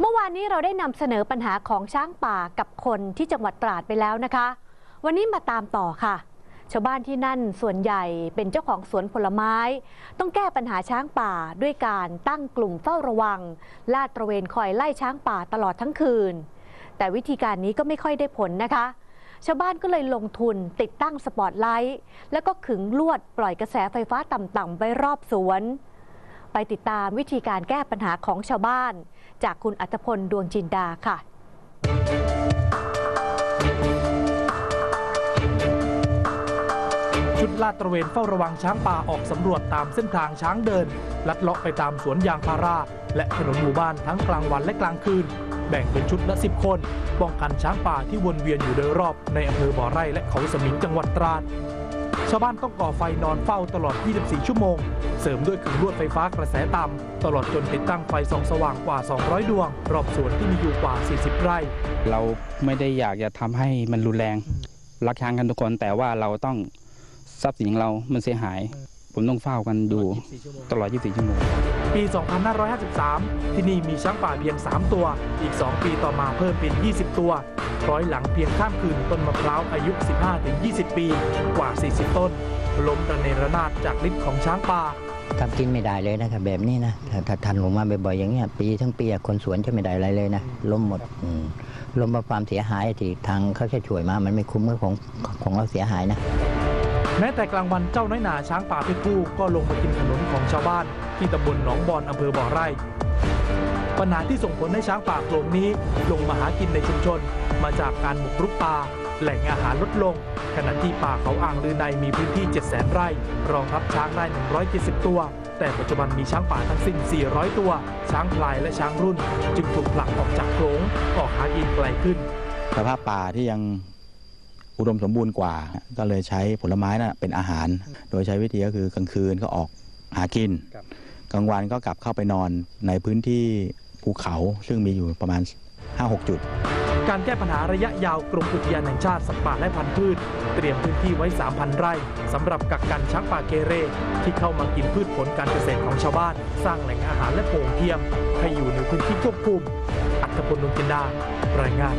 เมื่อวานนี้เราได้นำเสนอปัญหาของช้างป่ากับคนที่จังหวัดตราดไปแล้วนะคะ วันนี้มาตามต่อค่ะ ชาวบ้านที่นั่นส่วนใหญ่เป็นเจ้าของสวนผลไม้ ต้องแก้ปัญหาช้างป่าด้วยการตั้งกลุ่มเฝ้าระวัง ลาดตระเวนคอยไล่ช้างป่าตลอดทั้งคืน แต่วิธีการนี้ก็ไม่ค่อยได้ผลนะคะ ชาวบ้านก็เลยลงทุนติดตั้งสปอตไลท์แล้วก็ขึงลวดปล่อยกระแสไฟฟ้าต่ำๆไว้รอบสวน ไปติดตามวิธีการแก้ปัญหาของชาวบ้าน จากคุณอัตพลดวงจินดาค่ะ ชุดลาดตระเวนเฝ้าระวังช้างป่าออกสำรวจตามเส้นทางช้างเดิน ลัดเลาะไปตามสวนยางพารา และถนนหมู่บ้านทั้งกลางวันและกลางคืน แบ่งเป็นชุดละ 10 คน ป้องกันช้างป่าที่วนเวียนอยู่โดยรอบในอำเภอบ่อไร่และเขาสมิงจังหวัดตราด ชาวบ้านต้องก่อไฟนอนเฝ้าตลอด 24 ชั่วโมง เสริมด้วยขึงลวดไฟฟ้ากระแสต่ำตลอดจนติดตั้งไฟส่องสว่างกว่า 200 ดวง รอบสวนที่มีอยู่กว่า 40 ไร่ เราไม่ได้อยากจะทำให้มันรุนแรงรักช้างกันทุกคนแต่ว่าเราต้องทรัพย์สินเรามันเสียหาย ผมต้องเฝ้ากันอยู่ตลอด 24 ชั่วโมง ปี 2553 ที่นี่มีช้างป่าเพียง 3 ตัว อีก 2 ปีต่อมาเพิ่มเป็น 20 ตัวร้อยหลังเพียงข้ามคืนต้นมะพร้าวอายุ 15-20 ปี กว่า 40 ต้น ล้มระเนระนาดจากฤทธิ์ของช้างป่าทำกินไม่ได้เลยนะครับแบบนี้นะถ้าถ้าทันลงมาบ่อยๆอย่างเงี้ยปีทั้งปีอะคนสวนจะไม่ได้อะไรเลยนะล้มหมดอืมล้มเพราะความเสียหายที่ทางเขาจะช่วยมา มันไม่คุ้มกับของของเราเสียหายนะ แม้แต่กลางวันเจ้าน้อยหนาช้างป่าเพชรผู้ก็ลงมากินขนนของชาวบ้าน ที่ตำบลหนองบอนอำเภอบ่อไร่ ปัญหาที่ส่งผลให้ช้างป่าโขลงนี้ลงมาหากินในชุมชน มาจากการบุกรุกป่าแหล่งอาหารลดลง ขณะที่ป่าเขาอ่างลือในมีพื้นที่ 700,000 ไร่ รองรับช้างได้ 170 ตัว แต่ปัจจุบันมีช้างป่าทั้งสิ้น 400 ตัว ช้างพลายและช้างรุ่น จึงถูกผลักออกจากโขลงออกหากินไกลขึ้น สภาพป่าที่ยัง อุดมสมบูรณ์กว่า ก็เลยใช้ผลไม้นะ่ะเป็นอาหาร โดยใช้วิธีก็คือกลางคืนก็ออกหากินครับกลางวันก็กลับเข้าไปนอนในพื้นที่ภูเขาซึ่งมีอยู่ประมาณ 5-6 จุด การแก้ปัญหาระยะยาวกรมอุทยานแห่งชาติสัตว์ป่าและพันธุ์พืช เตรียมพื้นที่ไว้ 3,000 ไร่สำหรับกักกันช้างป่าเกเร ที่เข้ามากินพืชผลการเกษตรของชาวบ้าน สร้างแหล่งอาหารและโป่งเทียม ให้อยู่ในพื้นที่ควบคุม อัตพลดวงจินดารายงาน